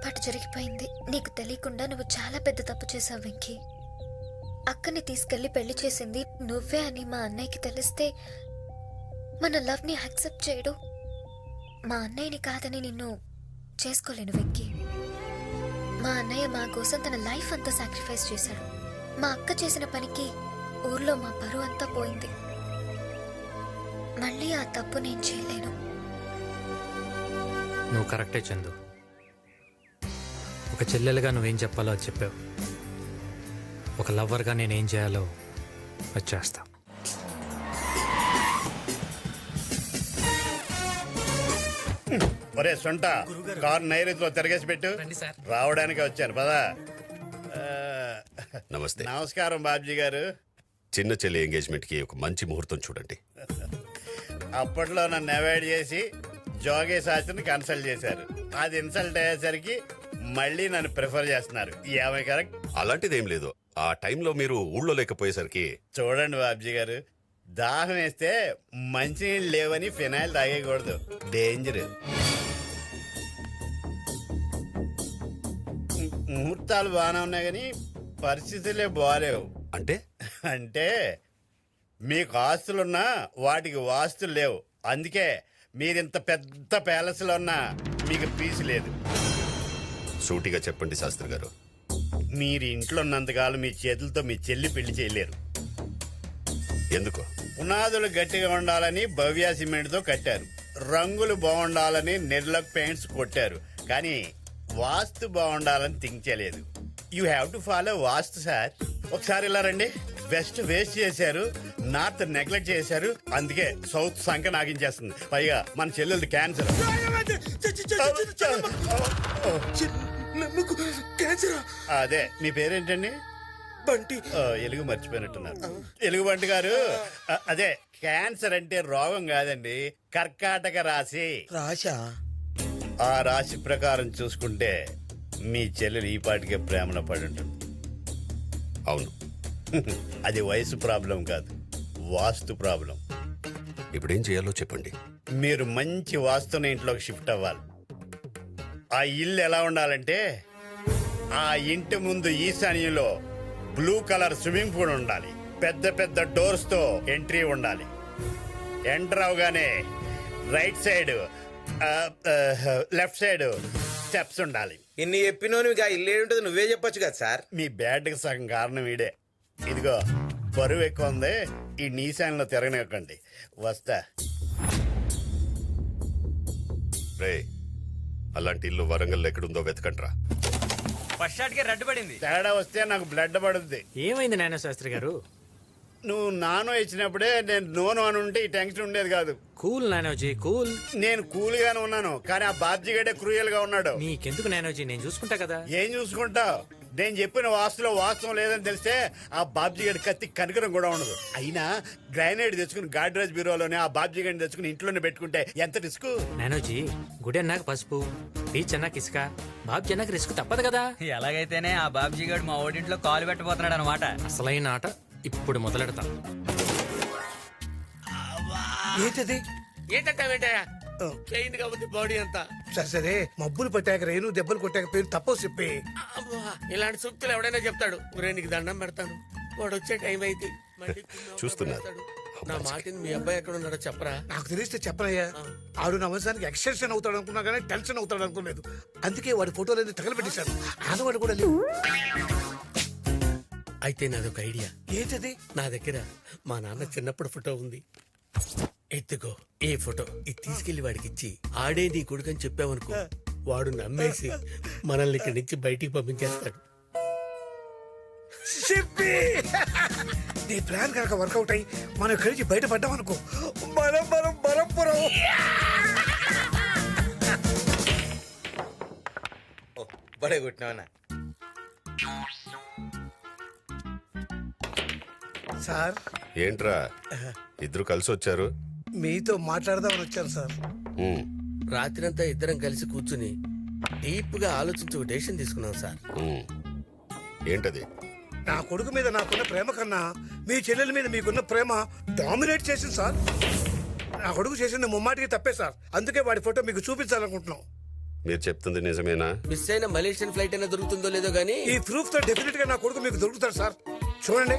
పొరపాటు జరిగిపోయింది. నీకు తెలియకుండా నువ్వు చాలా పెద్ద తప్పు చేసావు వెంకీ. అక్కని తీసుకెళ్ళి పెళ్ళి చేసింది నువ్వే అని మా అన్నయ్యకి తెలిస్తే మన లవ్ని యాక్సెప్ట్ చేయడు మా అన్నయ్యని కాదని నిన్ను చేసుకోలేను వెంకీ. మా అన్నయ్య మా కోసం తన లైఫ్ అంతా సాక్రిఫైస్ చేశాడు. మా అక్క చేసిన పనికి ఊర్లో మా పరువు అంతా పోయింది. మళ్ళీ ఆ తప్పు నేను చేయలేను. నువ్వు కరెక్టే చందు. ఒక చెల్లెలుగా నువ్వేం చెప్పాలో అది చెప్పావు. ఒక లవ్వర్గా నేనేం చేయాలో అది చేస్తా. ఒరే సొంట కారు నైరుతిలో తిరగేసి పెట్టు. రావడానికి వచ్చాను. పదా. నమస్తే. నమస్కారం బాబ్జీ గారు. చిన్న చెల్లి ఎంగేజ్మెంట్కి ఒక మంచి ముహూర్తం చూడండి. అప్పట్లో నన్ను అవాయిడ్ చేసి జోగే శాస్త్రిని కన్సల్ట్ చేశారు. అది ఇన్సల్ట్ అయ్యేసరికి మళ్ళీ నన్ను ప్రిఫర్ చేస్తున్నారు. ఏమై కరెక్ట్? అలాంటిదేం లేదు. ఆ టైంలో మీరు ఊళ్ళో లేకపోయేసరికి చూడండి బాబ్జీ గారు దాహం వేస్తే మంచినీళ్ళు లేవని ఫినాయిల్ తాగేయకూడదు. డేంజర్. ముహూర్తాలు బాగానే ఉన్నాయి కానీ పరిస్థితులే బాగాలేవు. అంటే? అంటే మీకు ఆస్తులున్నా వాటికి వాస్తులు లేవు. అందుకే మీరింత పెద్ద ప్యాలెస్లో ఉన్నా మీకు పీసు లేదు. సూటిగా చెప్పండి శాస్త్రి గారు మీరు ఇంట్లో ఉన్నంతకాలం మీ చేతులతో మీ చెల్లి పెళ్ళి చేయలేరు ఎందుకు పునాదులు గట్టిగా ఉండాలని భవ్య సిమెంట్తో కట్టారు రంగులు బాగుండాలని నిర్లక్ పెయింట్స్ కొట్టారు కానీ వాస్తు బాగుండాలని థింక్ చేయలేదు you have to follow vastu sir ఒకసారి ఇలా రండి వెస్ట్ వేస్ట్ చేశారు నార్త్ నెగ్లెక్ట్ చేశారు అందుకే సౌత్ సంఖ్య నాగించేస్తుంది పైగా మన చెల్లెలది క్యాన్సర్ అదే. మీ పేరేంటండి? బంటి. ఓ, ఎలుగు మర్చిపోయినట్టున్నారు. ఎలుగుబంటి గారు అ, అదే క్యాన్సర్ అంటే రోగం కాదండి కర్కాటక రాశి. రాశా? ఆ రాశి ప్రకారం చూసుకుంటే మీ చెల్లెలు ఈ పాటికే ప్రేమలో పడి ఉంటుంది. అవును. అది వయసు ప్రాబ్లం కాదు వాస్తు ప్రాబ్లం. ఇప్పుడేం చేయాలో చెప్పండి. మీరు మంచి వాస్తున్న ఇంట్లోకి షిఫ్ట్ అవ్వాలి. ఆ ఇల్లు ఎలా ఉండాలంటే ఆ ఇంటి ముందు ఈశాన్యంలో బ్లూ కలర్ స్విమ్మింగ్ పూల్ ఉండాలి. పెద్ద పెద్ద డోర్స్తో ఎంట్రీ ఉండాలి. ఎంటర్ అవగానే right side left side steps ఉండాలి. ఇన్ని చెప్పినోని ఇక ఇల్లు ఏంటది నువ్వే చెప్పొచ్చు కదా సార్. మీ బ్యాడ్కి సగం కారణం ఈడే. ఇదిగో బరువు ఎక్కువ ఉంది. ఈ నీశాన్లో తిరగనివ్వకండి. వస్తా. రే అలాంటి ఇల్లు వరంగల్ ఎక్కడుందో వెతకండ్రా ఫస్ట్ షాట్కి రెడ్ పడింది. తేడా వస్తే నాకు బ్లడ్ పడుద్ది. ఏమైంది నాయన శాస్త్రి గారు? నువ్వు నానో ఇచ్చినప్పుడే నేను నోను అని ఉంటే ఈ టెన్షన్ ఉండేది కాదు. కూల్ నానోజీ కూల్. నేను కూల్ గానే ఉన్నాను కానీ ఆ బాబ్జీగడే క్రూయల్గా ఉన్నాడు. నీకెందుకు నానోజీ? నేను చూసుకుంటా కదా. ఏం చూసుకుంటావు? నేను చెప్పిన వాస్తులో వాస్తవం లేదని తెలిస్తే ఆ బాబ్జీగడి కత్తి కనికరం కూడా ఉండదు. అయినా గ్రానైట్ తెచ్చుకుని గాడ్రేజ్ బ్యూరోలోనే ఆ బాబ్జీగడిని తెచ్చుకుని ఇంట్లోనే పెట్టుకుంటే ఎంత రిస్క్? నానోజీ గుడి అన్నాక పసుపు బీచ్ అన్నాక ఇసుక బాబు అన్నాక రిస్క్ తప్పదు కదా. ఎలాగైతేనే ఆ బాబ్జీ గారు మా ఓడింట్లో కాలు పెట్టబోతున్నాడు అనమాట. అసలైన ఆట ఇప్పుడు మొదలెడతాం. ఏంటది? ఏంటంటావేంటయ్యా? పెయిన్ ఉంది బాడీ అంతా. సరే సరే మబ్బులు పట్టాక రేణు దెబ్బలు కొట్టాక పేరు తప్పవు చెప్పి. ఇలాంటి సూక్తులు ఎవడైనా చెప్తాడు. ఒరే నీకు దండం పెడతాను. వాడు వచ్చే టైం అయితే మళ్ళీ కుమ్మి చూస్తున్నారు. పెడతాడు. నా మాటిని మీ అబ్బాయి ఎక్కడ ఉన్నాడో చెప్పరా? నాకు తెలిస్తే చెప్పనయ్యా. ఆడు నా వంశానికి ఎక్స్టెన్షన్ అవుతాడు అనుకున్నా కానీ టెన్షన్ అవుతాడు అనుకోలేదు. అందుకే వాడి ఫోటోలన్నీ తగలబెట్టేశాడు. ఆనవాడు కూడా లేవు అయితే నాదొక ఐడియా. ఏంటది? నా దగ్గర మా నాన్న చిన్నప్పుడు ఫోటో ఉంది. ఎత్తుకో ఏ ఫోటో. ఇది తీసుకెళ్ళి వాడికి ఇచ్చి ఆడే నీ కొడుకని చెప్పావనుకో. వాడు నమ్మేసి మనల్ని ఇక్కడి నుంచి బయటికి పంపించేస్తాడు. చెప్పి. నీ ప్లాన్ కనుక వర్కౌట్ అయ్యి మనం ఇక్కడి నుంచి బయటపడ్డాం అనుకో. మనం మనం బలంపురం బడే కొట్టినావనా సార్. ఏంట్రా? ఇద్దరు కలిసి వచ్చారు. మీతో మాట్లాడదామని వచ్చాను సార్. రాత్రంతా ఇద్దరం కలిసి కూర్చుని డీప్గా ఆలోచించి ఒక డెసిషన్ తీసుకున్నాం సార్. ఉమ్. ఏంటది? నా కొడుకు మీద నాకున్న ప్రేమ కన్నా మీ చెల్లెల మీద మీకున్న ప్రేమ డామినేట్ చేసింది సార్. నా కొడుకు చేసింది ముమ్మాటికి తప్పే సార్. అందుకే వాడి ఫోటో మీకు చూపించాలనుకుంటున్నాం. మీరు చెప్తుంది నిజమేనా? మిస్ అయిన మలేషియన్ ఫ్లైట్ అయినా దొరుకుతుందో లేదో గానీ ఈ ప్రూఫ్తో డెఫినెట్గా నా కొడుకు మీకు దొరుకుతాడు సార్. చూడండి.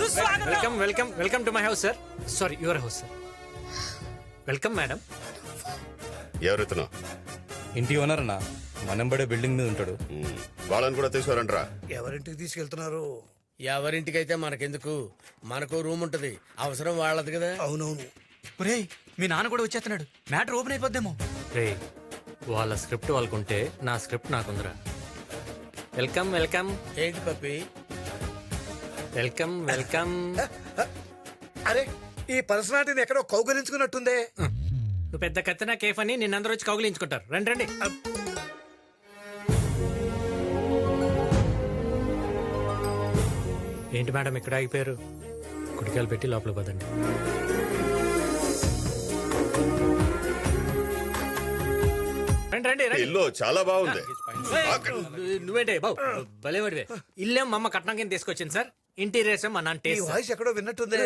Welcome welcome welcome to my house sir. Sorry your house sir. Welcome madam ఎవరెత్తునో ఇంటి ఓనర్ అన్న మనంబడే బిల్డింగ్ మీద ఉంటాడు. వాళ్ళని కూడా తీసుకురంట్రా ఎవరింటికి తీసుకెళ్తున్నారు? ఎవరింటికైతే మనకెందుకు? మనకు రూమ్ ఉంటది. అవసరం వాళ్ళది కదా. అవునవును. ఒరేయ్ మీ నాన్న కూడా వచ్చేస్తున్నాడు. Matter open అయిపోద్దేమో. రే వాళ్ళ స్క్రిప్ట్ వాళ్ళకుంటే నా స్క్రిప్ట్ నాకుందిరా. వెల్కమ్ వెల్కమ్ ఏంటి పప్పి? Welcome welcome. అరే ఈ పర్సనాలిటీని ఎక్కడో కౌగలించుకున్నట్టుందే. నువ్వు పెద్ద కత్తినా కేఫ్ అని నిన్నందరూ వచ్చి కౌగిలించుకుంటారు. రండి రండి. ఏంటి మేడం ఇక్కడ ఆగిపోయారు? కుడికాయలు పెట్టి లోపల పదండి. రండి రండి రండి. ఇల్లు చాలా బాగుంది. నువ్వేంటే బాబు భలేవాడివే. ఇల్లేం మా అమ్మ కట్నం కింద తీసుకొచ్చింది సార్? ఇంటీరియర్స్ మా నాన్న ఈ టేస్ట్. సార్. వాయిస్ ఎక్కడో విన్నట్టుందే.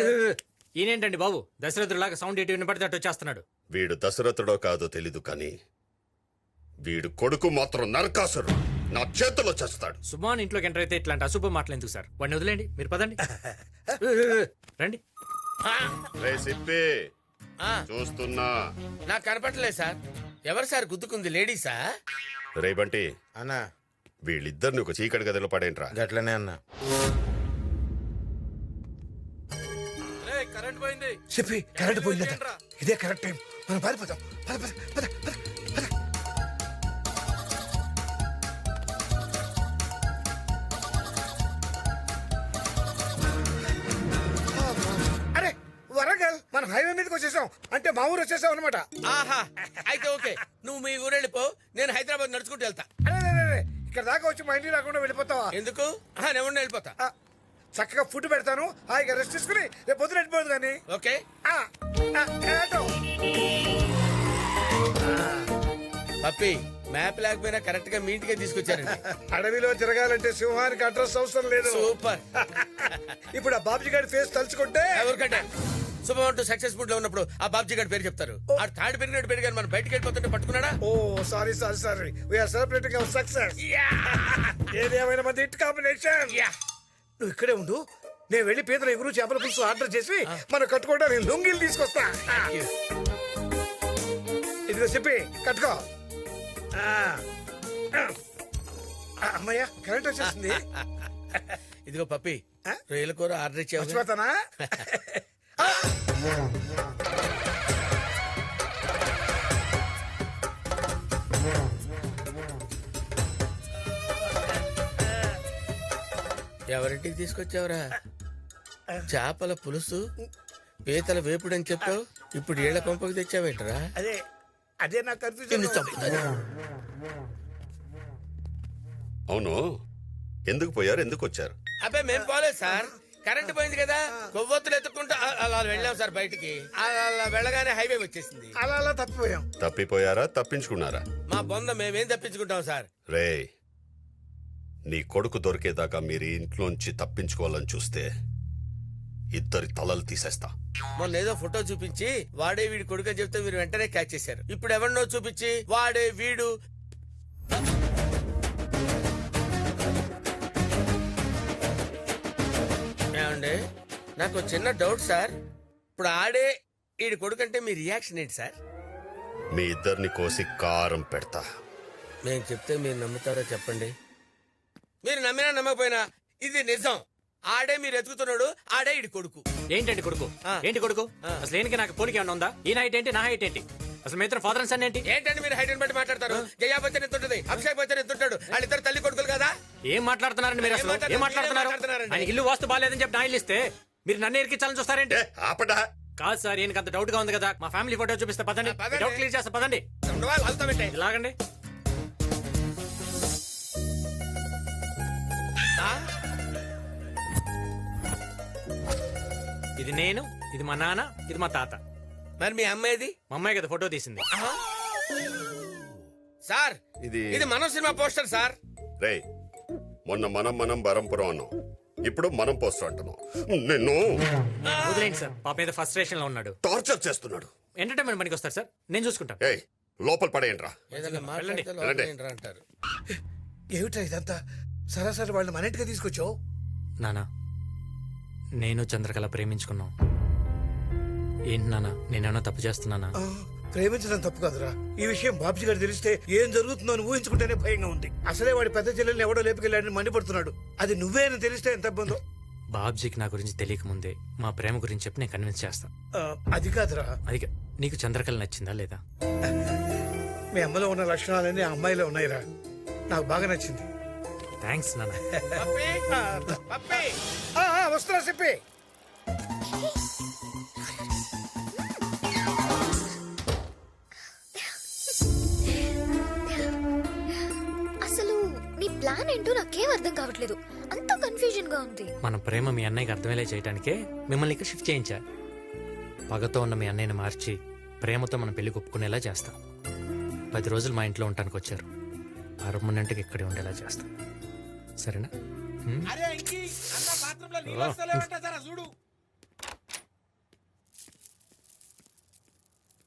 ఈయనేంటండి బాబు? దశరథులాగా సౌండ్ ఎటు వినపడితే అటు వచ్చేస్తున్నాడు. వీడు దశరథుడో కాదో తెలీదు కానీ వీడు కొడుకు మాత్రం నరకాసురు నా చేతిలో చేస్తాడు. సుమాన్ ఇంట్లోకి ఎంటర్ అయితే ఇట్లాంటి అశుభ మాటలు ఎందుకు సార్? వాడిని వదిలేండి మీరు పదండి. రండి. రే సిప్పి. ఆ, చూస్తున్నా. నాకు కనపడలేదు సార్. ఎవరు సార్ గుద్దుకుంది? లేడీసా? రే బంటి. అన్నా. వీళ్ళిద్దరిని ఒక చీకటి గదిలో పడేంట్రా గట్లనే అన్నా. చెప్పి కరెంట్ పోయిందట. ఇదే కరెక్ట్ టైం. మనం పారిపోతాం పద పద పద పద పద. అరే వరంగల్ మనం హైవే మీదకి వచ్చేసాం. అంటే మా ఊరు వచ్చేసాం అనమాట ఆహా అయితే ఓకే. నువ్వు మీ ఊరు వెళ్ళిపో. నేను హైదరాబాద్ నడుచుకుంటూ వెళ్తా. అరే అరే, అరే, అరే, ఇక్కడ దాకా వచ్చి మా ఇంటికి రాకుండా వెళ్ళిపోతావా? ఎందుకు? ఆహా, నేను ఉండి వెళ్ళిపోతా. చక్కగా ఫుడ్ పెడతాను. హాయిగా రెస్ట్ తీసుకుని రేపు పొద్దున వెళ్ళిపోదు కానీ ఓకే. పప్పి మ్యాప్ లేకపోయినా కరెక్ట్గా మీ ఇంటికే తీసుకొచ్చారండి. అడవిలో తిరగాలంటే సింహానికి అడ్రస్ అవసరం లేదు. సూపర్. ఇప్పుడు ఆ బాబుజీ గారి ఫేస్ తలుచుకుంటే ఎవరికంటే శుభం అంటూ సక్సెస్ఫుల్లో ఉన్నప్పుడు ఆ బాబ్జీ గారి పేరు చెప్తారు. ఆ తాడు పెరిగినట్టు పెరిగారు మనం బయటకు వెళ్ళిపోతుంటే పట్టుకున్నాడా? ఓ sorry sorry sorry. We're celebrating our success ఏదేమైనా మంది హిట్ కాంబినేషన్. నువ్వు ఇక్కడే ఉండు. నేను వెళ్ళి పీతల ఎగురు చేపల పులుసు ఆర్డర్ చేసి మనం కట్టుకోవడానికి లొంగిలు తీసుకొస్తా. ఇదిగో చెప్పి కట్టుకో. అమ్మయ్య కరెంట్ వచ్చేసింది. ఇదిగో పప్పి? రొయ్యల కూర ఆర్డర్ ఇచ్చావు మర్చిపోతానా ఎవరింటికి తీసుకొచ్చావురా? చేపల పులుసు పీతల వేపుడు అని చెప్పావు. ఇప్పుడు ఏళ్ళ కొంపకి తెచ్చావేంటరా? అదే అదే నాకు కన్ఫ్యూజన్ అవును. ఎందుకు పోయారు? ఎందుకు వచ్చారు? అబ్బాయి మేము పోలేదు సార్. కరెంట్ పోయింది కదా. కొవ్వొత్తులు ఎత్తుకుంటూ అలా వెళ్ళాం సార్ బయటికి. అలా అలా వెళ్ళగానే హైవే వచ్చేసింది. అలా అలా తప్పిపోయాం. తప్పిపోయారా? తప్పించుకున్నారా? మా బొంద మేమేం తప్పించుకుంటాం సార్? రే నీ కొడుకు దొరికేదాకా మీరు ఇంట్లోంచి తప్పించుకోవాలని చూస్తే ఇద్దరి తలలు తీసేస్తా. మొన్న ఏదో ఫోటో చూపించి వాడే వీడి కొడుకు అని చెప్తే మీరు వెంటనే క్యాచ్ చేశారు. ఇప్పుడు ఎవరినో చూపించి వాడే వీడు. ఏమండి? నాకు చిన్న డౌట్ సార్ ఇప్పుడు ఆడే వీడి కొడుకు అంటే మీ రియాక్షన్ ఏంటి సార్ మీ ఇద్దరిని కోసి కారం పెడతా. నేను చెప్తే మీరు నమ్ముతారో చెప్పండి. మీరు నమ్మినా నమ్మకపోయినా ఇది నిజం. ఆడే మీరు ఎతుకుతున్నాడు ఆడే ఇడి కొడుకు. ఏంటండి కొడుకు? ఆ. ఏంటి కొడుకు? ఆ. అసలు ఏనికి నాకు పోలికి ఏమన్నా ఉందా? ఈ హైట్ ఏంటి? నా హైట్ ఏంటి? అసలు మీ ఇద్దరు ఫాదర్ అండ్ సన్ ఏంటి? ఏంటండి మీరు హైట్ బట్టి మాట్లాడతారు? జయా బచ్చన్ ఎంత ఉంటుంది? అక్షయ్ బచ్చన్ ఎంత ఉంటాడు? వాళ్ళిద్దరు తల్లి కొడుకులు కదా? ఏం మాట్లాడుతున్నారండి మీరు ఏం అసలు? ఏం మాట్లాడుతున్నారు? మాట్లాడుతున్నారు మీరేం మాట్లాడుతున్నారండి? ఆయన ఇల్లు వాస్తు బాగాలేదని చెప్పి నా ఇల్లు ఇస్తే మీరు నన్ను ఎరికించాలని చూస్తారేంటి? ఏ ఆపడా? కాదు సార్ ఈయనకి అంత డౌట్గా ఉంది కదా. మా ఫ్యామిలీ ఫోటో చూపిస్తే పదండి. ఆ, పదండి. డౌట్ క్లియర్ చేస్తా పదండి. ఉండవా? వాళ్ళతో పెట్టే ఇలాగండి ఇది నేను ఇది మా నాన్న ఇది మా తాత. మరి మీ అమ్మాయిది? మా అమ్మాయి కదా ఫోటో తీసింది. సార్ ఇది ఇది మన సినిమా పోస్టర్ సార్. రే మొన్న మనం మనం బరంపురం అన్నాం. ఇప్పుడు మనం పోస్టర్ అంటున్నాం. నిన్ను వదిలేండి సార్ పాప మీద ఫస్ట్ స్టేషన్లో ఉన్నాడు. టార్చర్ చేస్తున్నాడు. ఎంటర్టైన్మెంట్ పనికి వస్తారు సార్ నేను చూసుకుంటాను ఏయ్ లోపల పడేయండి రా ఏమిట్రా ఇదంతా? సరాసరి వాళ్ళని మన ఇంటికి తీసుకొచ్చావు? నానా నేను చంద్రకళ ప్రేమించుకున్నాం. ఏంటి నానా నేనేమన్నా తప్పు చేస్తున్నానా? ఆ, ప్రేమించడం తప్పు కాదురా. ఈ విషయం బాబ్జీ గారు తెలిస్తే ఏం జరుగుతుందో అని ఊహించుకుంటేనే భయంగా ఉంది. అసలే వాడి పెద్ద చెల్లెల్ని ఎవడో లేపుకెళ్ళాడని మండిపడుతున్నాడు. అది నువ్వే అని తెలిస్తే ఎంత ఇబ్బందో? బాబ్జీకి నా గురించి తెలియక ముందే మా ప్రేమ గురించి చెప్పి నేను కన్విన్స్ చేస్తా. ఆ, అది కాదురా. అది కా- నీకు చంద్రకళ నచ్చిందా లేదా? మీ అమ్మలో ఉన్న లక్షణాలన్నీ ఆ అమ్మాయిలో ఉన్నాయిరా. నాకు బాగా నచ్చింది. థ్యాంక్స్ నాన్న వస్తున్నా చెప్పి. అసలు నీ ప్లాన్ ఏంటో నాకేం అర్థం కావట్లేదు. అంత కన్ఫ్యూజన్గా ఉంది. మన ప్రేమ మీ అన్నయ్యకి అర్థమయ్యేలా చేయడానికే మిమ్మల్ని ఇక్కడ షిఫ్ట్ చేయించా పగతో ఉన్న మీ అన్నయ్యని మార్చి ప్రేమతో మన పెళ్ళి ఒప్పుకునేలా చేస్తాం. పది రోజులు మా ఇంట్లో ఉండటానికి వచ్చారు. పర్మనెంట్గా ఇక్కడే ఉండేలా చేస్తాం. సరేనా? అరే ఇంకి అన్న నీళ్ళు వస్తలేవంట జరా చూడు